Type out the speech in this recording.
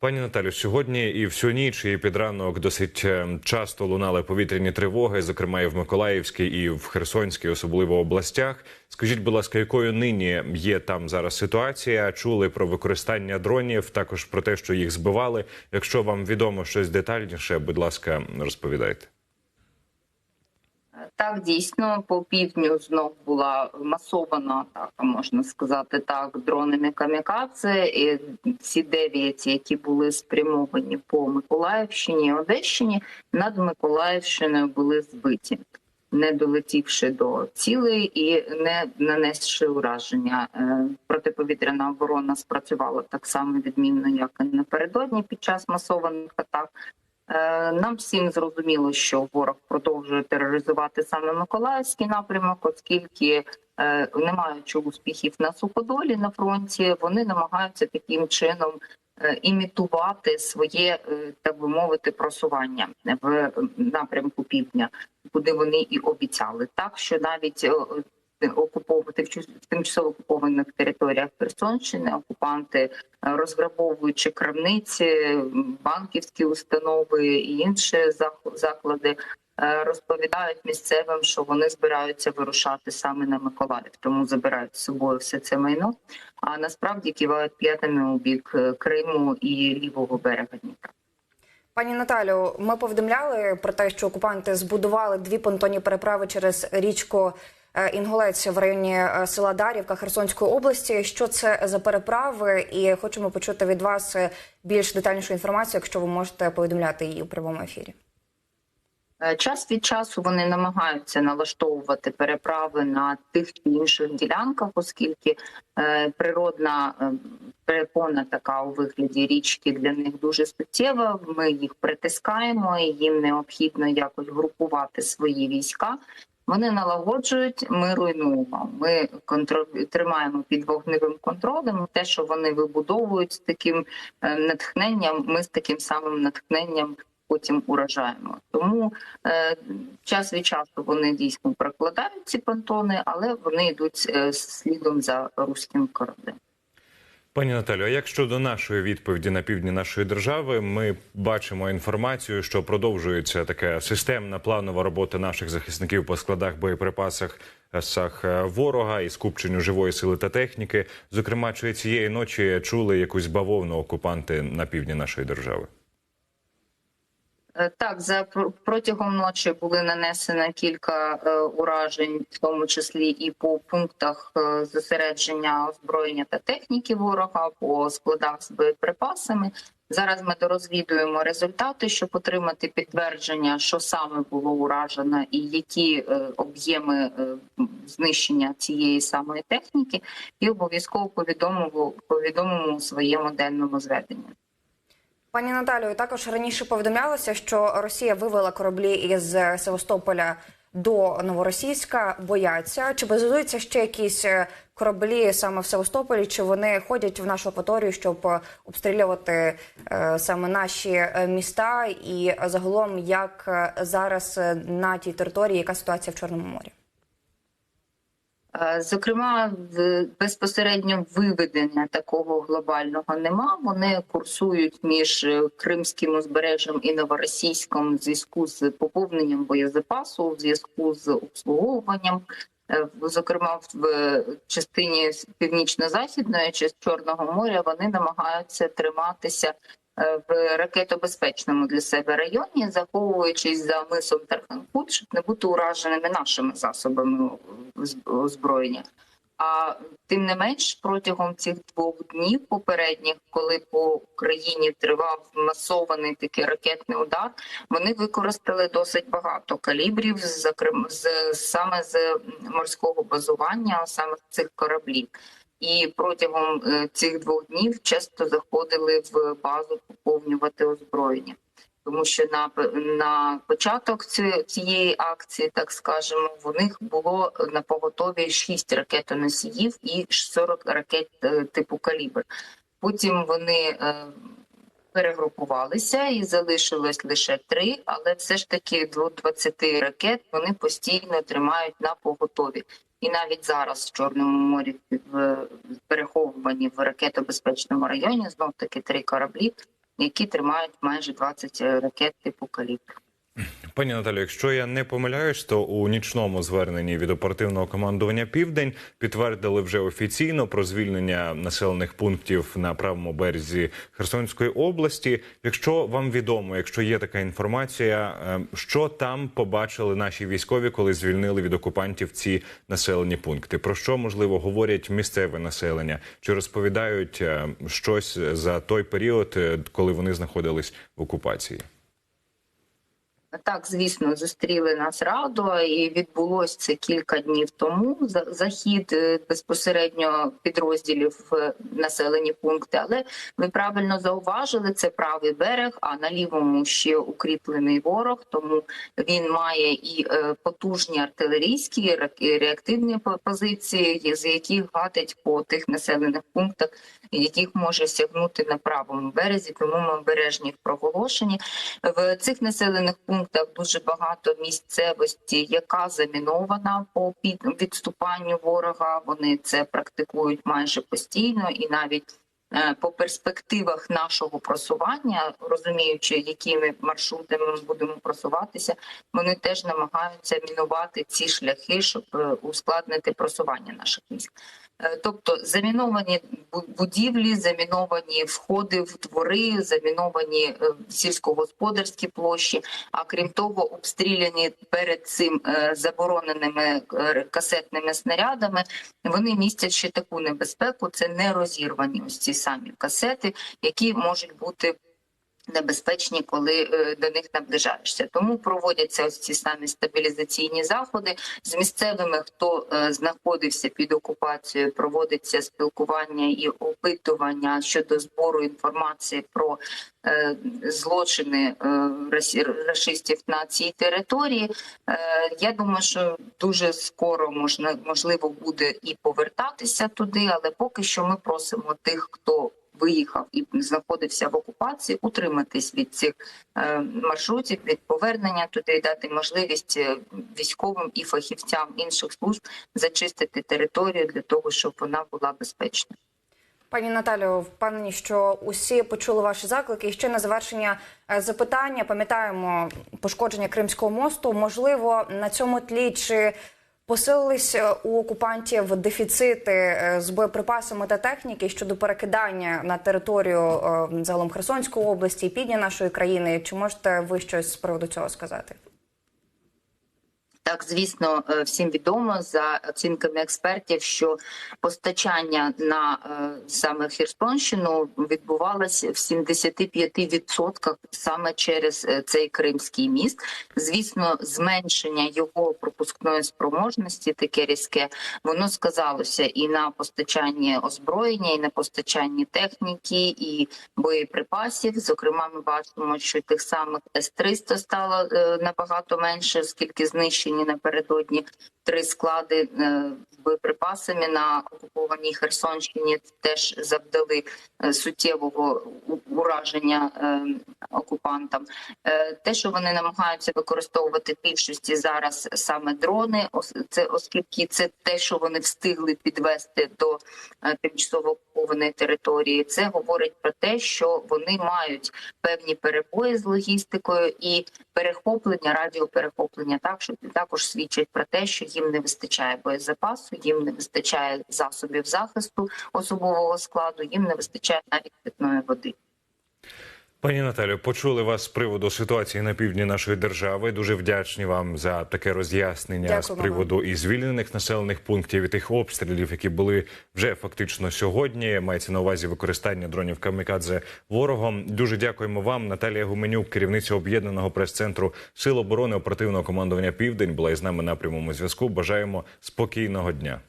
Пані Наталю, сьогодні і всю ніч, і під ранок досить е, часто лунали повітряні тривоги, зокрема і в Миколаївській, і в Херсонській, особливо областях. Скажіть, будь ласка, якою нині є там зараз ситуація? Чули про використання дронів, також про те, що їх збивали. Якщо вам відомо щось детальніше, будь ласка, розповідайте. Так, дійсно, по півдню знов була масована атака, можна сказати так, дронами камікадзе. І ці дев'ять, які були спрямовані по Миколаївщині і Одещині, над Миколаївщиною були збиті, не долетівши до цілей і не нанесши ураження. Е, Протиповітряна оборона спрацювала так само відмінно, як і напередодні під час масованих атак. Е, Нам всім зрозуміло, що ворог продовжує тероризувати саме Миколаївський напрямок, оскільки е, не маючи успіхів на суходолі на фронті, вони намагаються таким чином е, імітувати своє, так би мовити, просування в напрямку півдня, куди вони і обіцяли. Так що навіть окупованих в тимчасово окупованих територіях Херсонщини окупанти е, розграбовуючи крамниці, банківські установи і інші заклади. е, Розповідають місцевим, що вони збираються вирушати саме на Миколаїв, тому забирають з собою все це майно. А насправді кивають п'ятами у бік е, Криму і лівого берега Дніпра. Пані Наталю, ми повідомляли про те, що окупанти збудували дві понтонні переправи через річку Інгулець в районі е, села Дарівка Херсонської області. Що це за переправи? І хочемо почути від вас е, більш детальнішу інформацію, якщо ви можете повідомляти її у прямому ефірі. Е, Час від часу вони намагаються налаштовувати переправи на тих чи інших ділянках, оскільки е, природна е, перепона така у вигляді річки для них дуже суттєва. Ми їх притискаємо, і їм необхідно якось групувати свої війська. Вони налагоджують, ми руйнуємо. Ми контроль тримаємо під вогневим контролем. Те, що вони вибудовують з таким е, натхненням, ми з таким самим натхненням потім уражаємо. Тому е, час від часу вони дійсно прокладають ці понтони, але вони йдуть е, слідом за руським кораблем. Пані Наталю, а як щодо нашої відповіді на півдні нашої держави, ми бачимо інформацію, що продовжується така системна планова робота наших захисників по складах боєприпасах сах е, ворога і скупченню живої сили та техніки. Зокрема, чи цієї ночі чули якусь бавовну окупанти на півдні нашої держави? Е, Так, за пр- протягом ночі були нанесено кілька е, уражень, в тому числі і по пунктах е, зосередження озброєння та техніки ворога, по складах з боєприпасами. Зараз ми дорозвідуємо результати, щоб отримати підтвердження, що саме було уражено, і які об'єми знищення цієї самої техніки, і обов'язково повідомимо у своєму денному зведенні. Пані Наталію, також раніше повідомлялося, що Росія вивела кораблі із Севастополя до Новоросійська. Бояться чи базуються ще якісь е, кораблі саме в Севастополі? Чи вони ходять в нашу акваторію, щоб обстрілювати е, саме наші е, міста? І загалом, як зараз на тій території, яка ситуація в Чорному морі? Зокрема, безпосередньо виведення такого глобального нема. Вони курсують між е, Кримським узбережжям і Новоросійськом в зв'язку з поповненням боєзапасу, в зв'язку з обслуговуванням. Е, Зокрема, в частині північно-західної чи Чорного моря вони намагаються триматися в ракетобезпечному для себе районі, заховуючись за мисом Тарханкут, щоб не бути ураженими нашими засобами оз- озброєння. А тим не менш, протягом цих двох днів попередніх, коли по Україні тривав масований такий ракетний удар, вони використали досить багато калібрів, зокрема з саме з морського базування, саме цих кораблів. І протягом е, цих двох днів часто заходили в базу поповнювати озброєння. Тому що на на початок цієї акції, так скажемо, в них було на поготові 6 ракетоносіїв і 40 ракет е, типу калібр. Потім вони е, перегрупувалися і залишилось лише три, але все ж таки до 20 ракет вони постійно тримають на поготові. І навіть зараз в Чорному морі в переховувані в ракетобезпечному районі знов таки три кораблі які тримають майже 20 ракет типу калібр. Пані Наталі, якщо я не помиляюсь, то у нічному зверненні від оперативного командування Південь підтвердили вже офіційно про звільнення населених пунктів на правому березі Херсонської області. Якщо вам відомо, якщо є така інформація, е, що там побачили наші військові, коли звільнили від окупантів ці населені пункти? Про що можливо говорять місцеве населення? Чи розповідають е, щось за той період, е, коли вони знаходились в окупації? Так, звісно, зустріли нас радо, і відбулося це кілька днів тому. Захід е, безпосередньо підрозділів в населені пункти. Але ви правильно зауважили, це правий берег, а на лівому ще укріплений ворог. Тому він має і е, потужні артилерійські реактивні позиції, з яких гатить по тих населених пунктах, яких може сягнути на правому березі. Тому ми обережні в проголошенні. В цих населених пунктах дуже багато місцевості, яка замінована по відступанню ворога. Вони це практикують майже постійно і навіть. е, По перспективах нашого просування, розуміючи, якими маршрутами ми будемо просуватися, вони теж намагаються мінувати ці шляхи, щоб е, ускладнити просування наших військ. Е, Тобто заміновані будівлі, заміновані входи в двори, заміновані е, сільськогосподарські площі. А крім того, обстріляні перед цим е, забороненими касетними снарядами. Вони містять ще таку небезпеку. Це не розірвані ось ці самі касети, які можуть бути. Небезпечні, коли е, до них наближаєшся, тому проводяться ось ці самі стабілізаційні заходи з місцевими, хто е, знаходився під окупацією. Проводиться спілкування і опитування щодо збору інформації про е, злочини рашистів на цій території. Я думаю, що дуже скоро можна можливо буде і повертатися туди, але поки що ми просимо тих, хто виїхав і знаходився в окупації, утриматись від цих е, маршрутів, від повернення туди, дати можливість е, військовим і фахівцям інших служб зачистити територію для того, щоб вона була безпечна. Пані Наталю, впевнені, що усі почули ваші заклики. І ще на завершення е, запитання. Пам'ятаємо пошкодження Кримського мосту. Можливо, на цьому тлі чи посилились у окупантів дефіцити е, з боєприпасами та техніки щодо перекидання на територію е, загалом Херсонської області і півдня нашої країни. Чи можете ви щось з приводу цього сказати? Так, звісно, е, всім відомо за оцінками експертів, що постачання на е, саме Херсонщину відбувалося в 75% саме через е, цей кримський міст. Звісно, зменшення його пропускної спроможності, таке різке, воно сказалося і на постачанні озброєння, і на постачанні техніки і боєприпасів. Зокрема, ми бачимо, що тих самих С-300 стало набагато менше, оскільки знищені напередодні три склади е, з боєприпасами на окупованій Херсонщині теж завдали е, суттєвого ураження е, окупантам. Те, що вони намагаються використовувати більшості зараз саме дрони, це оскільки це те, що вони встигли підвести до тимчасово окупованої території, це говорить про те, що вони мають певні перебої з логістикою і перехоплення, радіоперехоплення, так що також свідчать про те, що їм не вистачає боєзапасу, їм не вистачає засобів захисту особового складу, їм не вистачає навіть питної води. Пані Наталю, почули вас з приводу ситуації на півдні нашої держави. Дуже вдячні вам за таке роз'яснення з вам. приводу і звільнених населених пунктів і тих обстрілів, які були вже фактично сьогодні. Мається на увазі використання дронів камікадзе ворогом. Дуже дякуємо вам. Наталія Гуменюк, керівниця об'єднаного прес-центру Сил оборони оперативного командування Південь, була із нами на прямому зв'язку. Бажаємо спокійного дня.